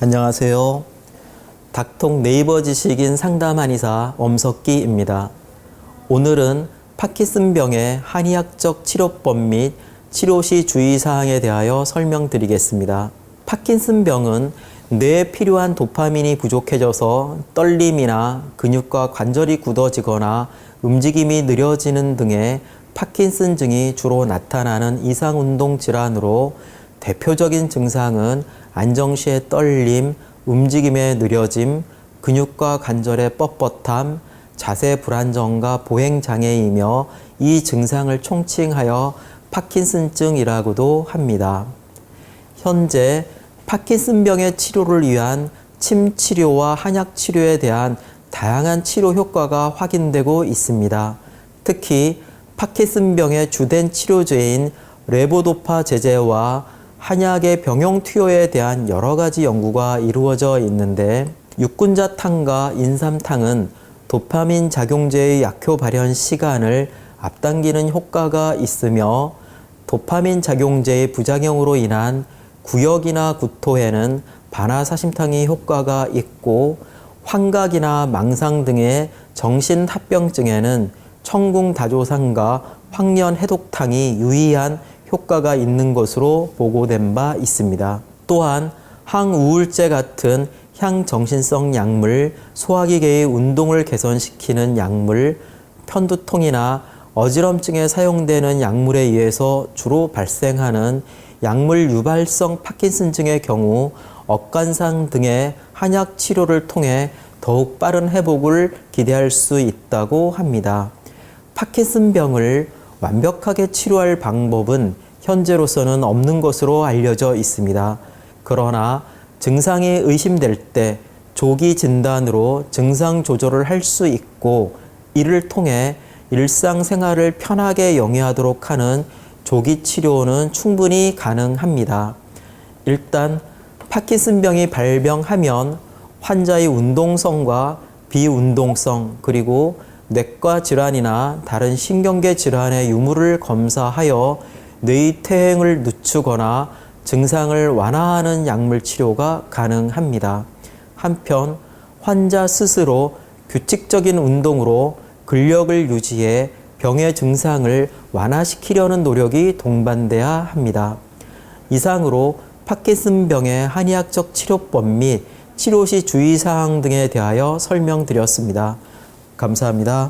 안녕하세요. 닥통 네이버 지식인 상담 한의사 엄석기입니다. 오늘은 파킨슨병의 한의학적 치료법 및 치료 시 주의사항에 대하여 설명드리겠습니다. 파킨슨병은 뇌에 필요한 도파민이 부족해져서 떨림이나 근육과 관절이 굳어지거나 움직임이 느려지는 등의 파킨슨증이 주로 나타나는 이상운동 질환으로 대표적인 증상은 안정시의 떨림, 움직임의 느려짐, 근육과 관절의 뻣뻣함, 자세 불안정과 보행 장애이며 이 증상을 총칭하여 파킨슨증이라고도 합니다. 현재 파킨슨병의 치료를 위한 침 치료와 한약 치료에 대한 다양한 치료 효과가 확인되고 있습니다. 특히 파킨슨병의 주된 치료제인 레보도파 제제와 한약의 병용 투여에 대한 여러 가지 연구가 이루어져 있는데 육군자탕과 인삼탕은 도파민 작용제의 약효 발현 시간을 앞당기는 효과가 있으며 도파민 작용제의 부작용으로 인한 구역이나 구토에는 반화사심탕이 효과가 있고 환각이나 망상 등의 정신합병증에는 청궁다조상과 황련해독탕이 유의한 효과가 있는 것으로 보고된 바 있습니다. 또한 항우울제 같은 향정신성 약물, 소화기계의 운동을 개선시키는 약물, 편두통이나 어지럼증에 사용되는 약물에 의해서 주로 발생하는 약물 유발성 파킨슨증의 경우 억간상 등의 한약 치료를 통해 더욱 빠른 회복을 기대할 수 있다고 합니다. 파킨슨병을 완벽하게 치료할 방법은 현재로서는 없는 것으로 알려져 있습니다. 그러나 증상이 의심될 때 조기 진단으로 증상 조절을 할 수 있고 이를 통해 일상생활을 편하게 영위하도록 하는 조기 치료는 충분히 가능합니다. 일단 파킨슨병이 발병하면 환자의 운동성과 비운동성 그리고 뇌과 질환이나 다른 신경계 질환의 유무를 검사하여 뇌의 퇴행을 늦추거나 증상을 완화하는 약물 치료가 가능합니다. 한편 환자 스스로 규칙적인 운동으로 근력을 유지해 병의 증상을 완화시키려는 노력이 동반돼야 합니다. 이상으로 파킨슨병의 한의학적 치료법 및 치료 시 주의사항 등에 대하여 설명드렸습니다. 감사합니다.